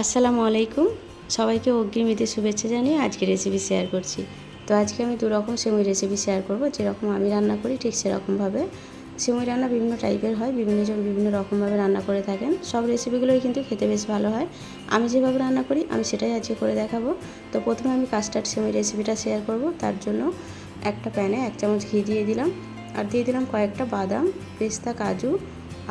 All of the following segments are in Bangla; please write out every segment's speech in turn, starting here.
আসসালামু আলাইকুম। সবাইকে অগ্রিম ঈদের শুভেচ্ছা জানিয়ে আজকে রেসিপি শেয়ার করছি। তো আজকে আমি দু রকম সিমুই রেসিপি শেয়ার করব। যেরকম আমি রান্না করি, ঠিক সেরকমভাবে। সেমুই রান্না বিভিন্ন টাইপের হয়, বিভিন্ন জন বিভিন্ন রকমভাবে রান্না করে থাকেন। সব রেসিপিগুলোই কিন্তু খেতে বেশ ভালো হয়। আমি যেভাবে রান্না করি, আমি সেটাই আজকে করে দেখাবো। তো প্রথমে আমি কাস্টার্ড সেমুই রেসিপিটা শেয়ার করব। তার জন্য একটা প্যানে এক চামচ ঘি দিয়ে দিলাম। আর দিয়ে দিলাম কয়েকটা বাদাম, পেস্তা, কাজু,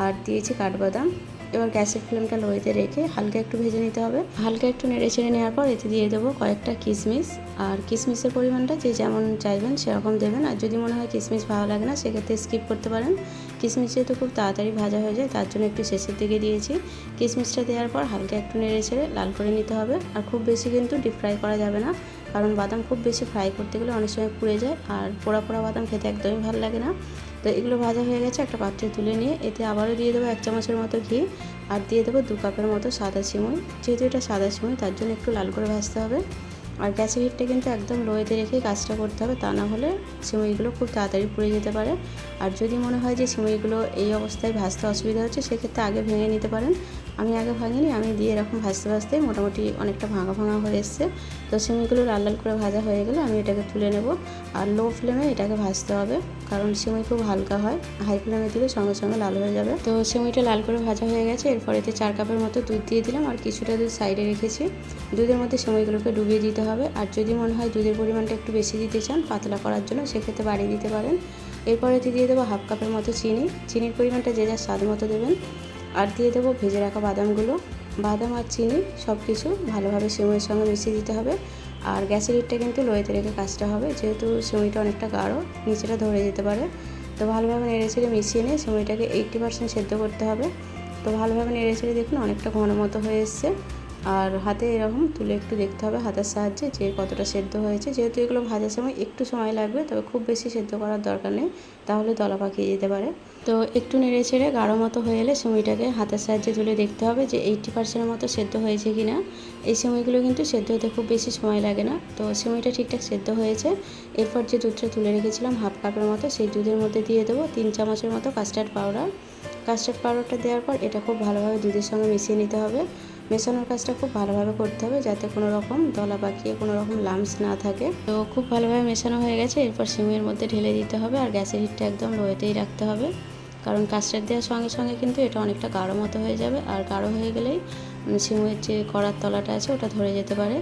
আর দিয়েছি কাঠবাদাম। এবার গ্যাসের ফ্লেমটা লোয়েতে রেখে হালকা একটু ভেজে নিতে হবে। হালকা একটু নেড়ে ছেড়ে নেওয়ার পর এতে দিয়ে দেবো কয়েকটা কিশমিশ। আর কিশমিশের পরিমাণটা যে যেমন চাইবেন সেরকম দেবেন। আর যদি মনে হয় কিশমিশ ভালো লাগে না, সেক্ষেত্রে স্কিপ করতে পারেন। কিশমিশ যেহেতু খুব তাড়াতাড়ি ভাজা হয়ে যায়, তার জন্য একটু শেষের দিকে দিয়েছি। কিশমিশটা দেওয়ার পর হালকা একটু নেড়ে ছেড়ে লাল করে নিতে হবে। আর খুব বেশি কিন্তু ডিপ ফ্রাই করা যাবে না। কারণ বাদাম খুব বেশি ফ্রাই করতে গেলে অনেক সময় পুড়ে যায় আর পোড়া পোড়া বাদাম খেতে একদমই ভালো লাগে না। তো এগুলো ভাজা হয়ে গেছে, একটা পাত্রে তুলে নিয়ে এতে আবারও দিয়ে দেবো এক চামচের মতো ঘি আর দিয়ে দেবো দু কাপের মতো সাদা সিমুই। যেহেতু এটা সাদা সিমুই, তার জন্য একটু লাল করে ভাজতে হবে। আর গ্যাসের হিটটা কিন্তু একদম লোয়েতে রেখেই কাজটা করতে হবে, তা না হলে সিমুইগুলো খুব তাড়াতাড়ি পুড়ে যেতে পারে। আর যদি মনে হয় যে সিমুইগুলো এই অবস্থায় ভাজতে অসুবিধা হচ্ছে, সেক্ষেত্রে আগে ভেঙে নিতে পারেন। আমি আগে ভাঙিনি, আমি দিয়ে এরকম ভাজতে ভাজতে মোটামুটি অনেকটা ভাঙা ভাঙা হয়ে এসছে। তো সিমুইগুলো লাল লাল করে ভাজা হয়ে গেলে আমি এটাকে তুলে নেব। আর লো ফ্লেমে এটাকে ভাজতে হবে, কারণ সিমুই খুব হালকা হয়, হাই ফ্লেমে দিলে সঙ্গে সঙ্গে লাল হয়ে যাবে। তো সিমুইটা লাল করে ভাজা হয়ে গেছে, এরপর এতে চার কাপের মতো দুধ দিয়ে দিলাম, আর কিছুটা দুধ সাইডে রেখেছি। দুধের মধ্যে সিমুইগুলোকে ডুবিয়ে দিতে হবে, আর যদি মনে হয় দুধের পরিমাণটা একটু বেশি দিতে চান, পাতলা করার জন্য সেক্ষেত্রে বাড়িয়ে দিতে পারেন। এরপর এতে দিয়ে দেবো হাফ কাপের মতো চিনি। চিনির পরিমাণটা যে যার স্বাদ মতো দেবেন। আর দিয়ে দেবো ভেজে রাখা বাদামগুলো। বাদাম আর চিনি সব কিছু ভালোভাবে সিমুইয়ের সঙ্গে মিশিয়ে দিতে হবে। আর গ্যাসের হিটটা কিন্তু লোয়েতে রেখে কাজটা হবে, যেহেতু সিমুইটা অনেকটা গাঢ়, নিচেটা ধরে যেতে পারে। তো ভালোভাবে নেড়ে ছেড়ে মিশিয়ে নিয়ে সিমুইটাকে এইট্টি পার্সেন্ট সেদ্ধ করতে হবে। তো ভালোভাবে নেড়ে ছেড়ে দেখুন অনেকটা ঘন মতো হয়ে এসছে। আর হাতে এরকম তুলে একটু দেখতে হবে হাতের সাহায্যে যে কতটা সেদ্ধ হয়েছে। যেহেতু এগুলো ভাজার সময় একটু সময় লাগবে, তবে খুব বেশি সেদ্ধ করার দরকার নেই, তাহলে দলা পাকিয়ে যেতে পারে। তো একটু নেড়ে ছেড়ে গাঢ় মতো হয়ে এলে সিমুইটাকে হাতের সাহায্যে তুলে দেখতে হবে যে এইটটি পার্সেন্টের মতো সেদ্ধ হয়েছে কি না এই সিমুইগুলো কিন্তু সেদ্ধ হতে খুব বেশি সময় লাগে না। তো সিমুইটা ঠিকঠাক সেদ্ধ হয়েছে। এরপর যে দুধটা তুলে রেখেছিলাম হাফ কাপের মতো সেই দুধের মধ্যে দিয়ে দেবো তিন চামচের মতো কাস্টার্ড পাউডার। কাস্টার্ড পাউডারটা দেওয়ার পর এটা খুব ভালোভাবে দুধের সঙ্গে মিশিয়ে নিতে হবে। মেশানোর কাজটা খুব ভালোভাবে করতে হবে যাতে কোনো রকম দলা পাকিয়ে কোনো রকম লামস না থাকে। তো খুব ভালোভাবে মেশানো হয়ে গেছে। এরপর সিমের মধ্যে ঢেলে দিতে হবে আর গ্যাসের হিটটা একদম লোয়েতেই রাখতে হবে। কারণ কাস্টার্ড দেওয়ার সঙ্গে সঙ্গে কিন্তু এটা অনেকটা গাঢ় মতো হয়ে যাবে। আর গাঢ় হয়ে গেলেই সিমের যে কড়ার তলাটা আছে ওটা ধরে যেতে পারে।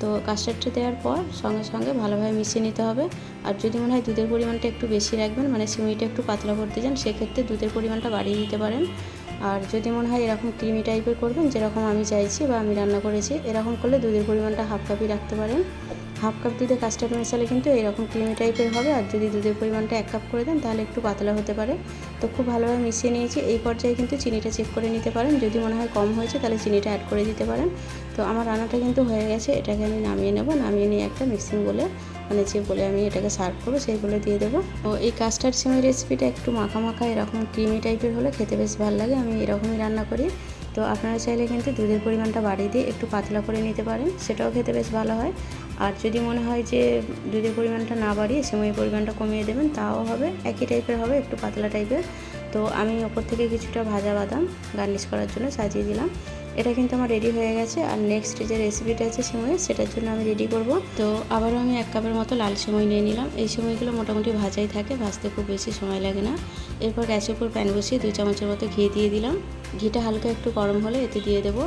তো কাস্টার্ডটা দেওয়ার পর সঙ্গে সঙ্গে ভালোভাবে মিশিয়ে নিতে হবে। আর যদি মনে হয় দুধের পরিমাণটা একটু বেশি রাখবেন মানে সিমুইটা একটু পাতলা করতে যান, সেক্ষেত্রে দুধের পরিমাণটা বাড়িয়ে দিতে পারেন। আর যদি মনে হয় এরকম ক্রিমি টাইপের করবেন, যেরকম আমি চাইছি বা আমি রান্না করেছি, এরকম করলে দুধের পরিমাণটা হাফ কাপই রাখতে পারেন। হাফ কাপ দুধে কাস্টার্ড মেশালে কিন্তু এরকম ক্রিমি টাইপের হবে, আর যদি দুধের পরিমাণটা এক কাপ করে দেন, তাহলে একটু পাতলা হতে পারে। তো খুব ভালোভাবে মিশিয়ে নিয়েছি, এই পর্যায়ে কিন্তু চিনিটা চেক করে নিতে পারেন। যদি মনে হয় কম হয়েছে, তাহলে চিনিটা অ্যাড করে দিতে পারেন। তো আমার রান্নাটা কিন্তু হয়ে গেছে, এটাকে আমি নামিয়ে নেব। নামিয়ে নিয়ে একটা মিক্সিং বলে মানে যে বলে আমি এটাকে সার্ভ করব, সেই বলে দিয়ে দেবো। তো এই কাস্টার্ড সিমের রেসিপিটা একটু মাখা মাখা, এরকম ক্রিমি টাইপের হলে খেতে বেশ ভালো লাগে, আমি এরকমই রান্না করি। তো আপনারা চাইলে কিন্তু দুধের পরিমাণটা বাড়িয়ে দিয়ে একটু পাতলা করে নিতে পারেন, সেটাও খেতে বেশ ভালো হয়। আর যদি মনে হয় যে দুধের পরিমাণটা না বাড়িয়ে সিমের পরিমাণটা কমিয়ে দেবেন, তাও হবে, একই টাইপের হবে, একটু পাতলা টাইপের তো আমি ওপর থেকে কিছুটা ভাজা বাদাম গার্নিশ করার জন্য সাজিয়ে দিলাম। এটা কিন্তু আমার রেডি হয়ে গেছে আর নেক্সট যে রেসিপিটা আছে সিমইয়ের সেটার জন্য আমি রেডি করব। তো আবারও আমি এক কাপের মতো লাল সময় নিয়ে নিলাম। এই সময়গুলো মোটামুটি ভাজাই থাকে, ভাজতে খুব বেশি সময় লাগে না। এরপর গ্যাসের উপর প্যান বসিয়ে দুই চামচের মতো ঘি দিয়ে দিলাম। ঘিটা হালকা একটু গরম হলে এতে দিয়ে দেবো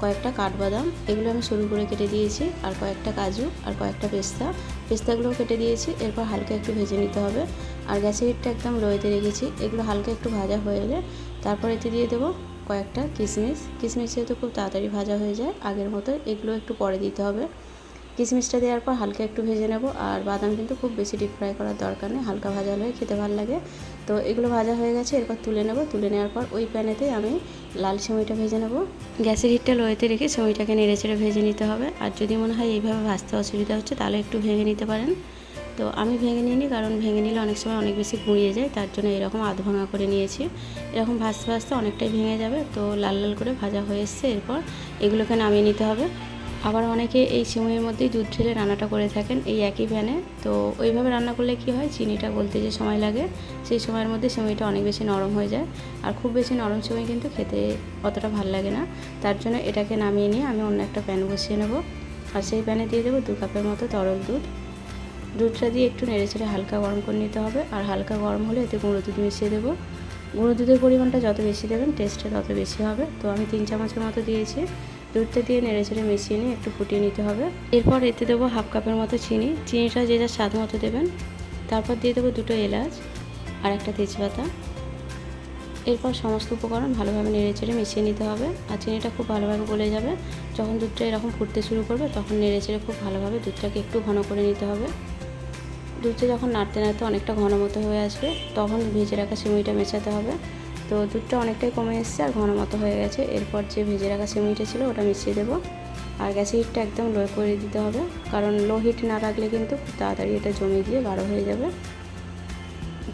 কয়েকটা কাঠবাদাম। এগুলো আমি শুরু করে কেটে দিয়েছি, আর কয়েকটা কাজু, আর কয়েকটা পেস্তা। পেস্তাগুলোও কেটে দিয়েছি, এরপর হালকা একটু ভেজে নিতে হবে। আর গ্যাসের হিটটা একদম লোয়েতে রেখেছি, এগুলো হালকা একটু ভাজা হয়ে এলে তারপর এতে দিয়ে দেবো কয়েকটা কিশমিশ। কিশমিশ যেহেতু খুব তাড়াতাড়ি ভাজা হয়ে যায়, আগের মতো এগুলো একটু পরে দিতে হবে। কিশমিশটা দেওয়ার পর হালকা একটু ভেজে নেব, আর বাদাম কিন্তু খুব বেশি ডিপ ফ্রাই করার দরকার নেই, হালকা ভাজা হলে খেতে ভালো লাগে। তো এগুলো ভাজা হয়ে গেছে, এরপর তুলে নেব। তুলে নেওয়ার পর ওই প্যানেতে আমি লাল সিমইটা ভেজে নেব। গ্যাসের হিটটা লোয়েতে রেখে সিমইটাকে নেড়ে চেড়ে ভেজে নিতে হবে। আর যদি মনে হয় এইভাবে ভাজতে অসুবিধা হচ্ছে, তাহলে একটু ভেঙে নিতে পারেন। তো আমি ভেঙে নিইনি কারণ ভেঙে নিলে অনেক সময় অনেক বেশি গুঁড়িয়ে যায়, তার জন্য এরকম আধ ভাঙা করে নিয়েছি। এরকম ভাজতে ভাজতে অনেকটাই ভেঙে যাবে, তো লাল লাল করে ভাজা হয়ে এসছে। এরপর এগুলোকে নামিয়ে নিতে হবে। আবার অনেকে এই সিমুইয়ের মধ্যেই দুধ ঢেলে রান্নাটা করে থাকেন এই একই প্যানে তো ওইভাবে রান্না করলে কি হয়, চিনিটা গলতে যে সময় লাগে, সেই সময়ের মধ্যে সিমুইটা অনেক বেশি নরম হয়ে যায়। আর খুব বেশি নরম সিমুই কিন্তু খেতে অতটা ভালো লাগে না। তার জন্য এটাকে নামিয়ে নিয়ে আমি অন্য একটা প্যান বসিয়ে নেব। আর সেই প্যানে দিয়ে দেবো দু কাপের মতো তরল দুধ। দুধটা দিয়ে একটু নেড়ে চেড়ে হালকা গরম করে নিতে হবে। আর হালকা গরম হলে এতে গুঁড়ো দুধ মিশিয়ে দেবো। গুঁড়ো দুধের পরিমাণটা যত বেশি দেবেন টেস্টটা তত বেশি হবে। তো আমি তিন চামচের মতো দিয়েছি। দুধটা দিয়ে নেড়ে চেড়ে মিশিয়ে নিয়ে একটু ফুটিয়ে নিতে হবে। এরপর এতে দেবো হাফ কাপের মতো চিনি। চিনিটা যে যার স্বাদ মতো দেবেন। তারপর দিয়ে দেবো দুটো এলাচ আর একটা তেজপাতা। এরপর সমস্ত উপকরণ ভালোভাবে নেড়ে চেড়ে মিশিয়ে নিতে হবে। আর চিনিটা খুব ভালোভাবে গলে যাবে। যখন দুধটা এরকম ফুটতে শুরু করবে, তখন নেড়ে চেড়ে খুব ভালোভাবে দুধটাকে একটু ঘন করে নিতে হবে। দুধটা যখন নাড়তে নাড়তে অনেকটা ঘন মতো হয়ে আসবে, তখন ভেজে রাখা সিমুইটা মেশাতে হবে। তো দুধটা অনেকটাই কমে এসছে আর ঘন মতো হয়ে গেছে। এরপর যে ভেজে রাখা সিমুইটা ছিল ওটা মিশিয়ে দেবো। আর গ্যাসের হিটটা একদম লো করে দিতে হবে, কারণ লো হিট না রাখলে কিন্তু তাড়াতাড়ি এটা জমে গিয়ে গাঢ় হয়ে যাবে।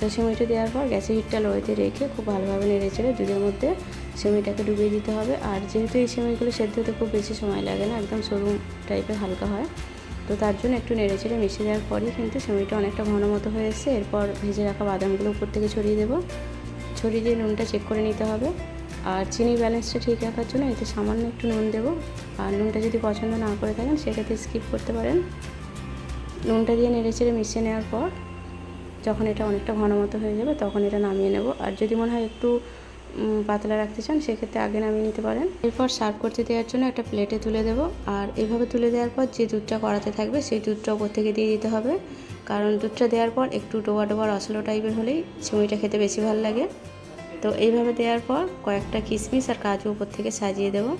তো সিমুইটা দেওয়ার পর গ্যাসের হিটটা লোয়েতে রেখে খুব ভালোভাবে নেড়ে দুধের মধ্যে সিমুইটাকে ডুবিয়ে দিতে হবে। আর যেহেতু এই সিমুইগুলো সেদ্ধ হতে খুব বেশি সময় লাগে না, একদম সরু টাইপের হালকা হয় তো তার জন্য একটু নেড়ে চেড়ে মিশিয়ে দেওয়ার পরই কিন্তু সিমুইটা অনেকটা ঘন মতো হয়ে এসছে। এরপর ভেজে রাখা বাদামগুলো উপর থেকে ছড়িয়ে দেবো। ছড়িয়ে দিয়ে নুনটা চেক করে নিতে হবে। আর চিনি ব্যালেন্সটা ঠিক রাখার জন্য এতে সামান্য একটু নুন দেবো। আর নুনটা যদি পছন্দ না করে থাকেন, সেক্ষেত্রে স্কিপ করতে পারেন। নুনটা দিয়ে নেড়ে চেড়ে মিশিয়ে নেওয়ার পর যখন এটা অনেকটা ঘন মতো হয়ে যাবে, তখন এটা নামিয়ে নেব। আর যদি মনে হয় একটু পাতলা রাখতে চান, সেক্ষেত্রে আগে নামিয়ে নিতে পারেন। এরপর সার্ভ করতে দেওয়ার জন্য একটা প্লেটে তুলে দেবো। আর এইভাবে তুলে দেওয়ার পর যে দুধটা করাতে থাকবে, সেই দুধটা ওপর থেকে দিয়ে দিতে হবে। কারণ দুধটা দেওয়ার পর একটু ডোবা ডোবা রসলো টাইপের হলেই চিমুইটা খেতে বেশি ভালো লাগে। তো এইভাবে দেওয়ার পর কয়েকটা কিশমিশ আর কাজু উপর থেকে সাজিয়ে দেবো।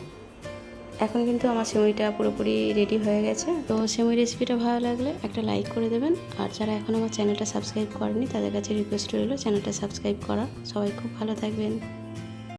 এখন কিন্তু আমার সিমুইটা পুরোপুরি রেডি হয়ে গেছে। তো সিমুই রেসিপিটা ভালো লাগলে একটা লাইক করে দেবেন। আর যারা এখন আমার চ্যানেলটা সাবস্ক্রাইব করেনি তাদের কাছে রিকোয়েস্ট রইল চ্যানেলটা সাবস্ক্রাইব করা। সবাই খুব ভালো থাকবেন।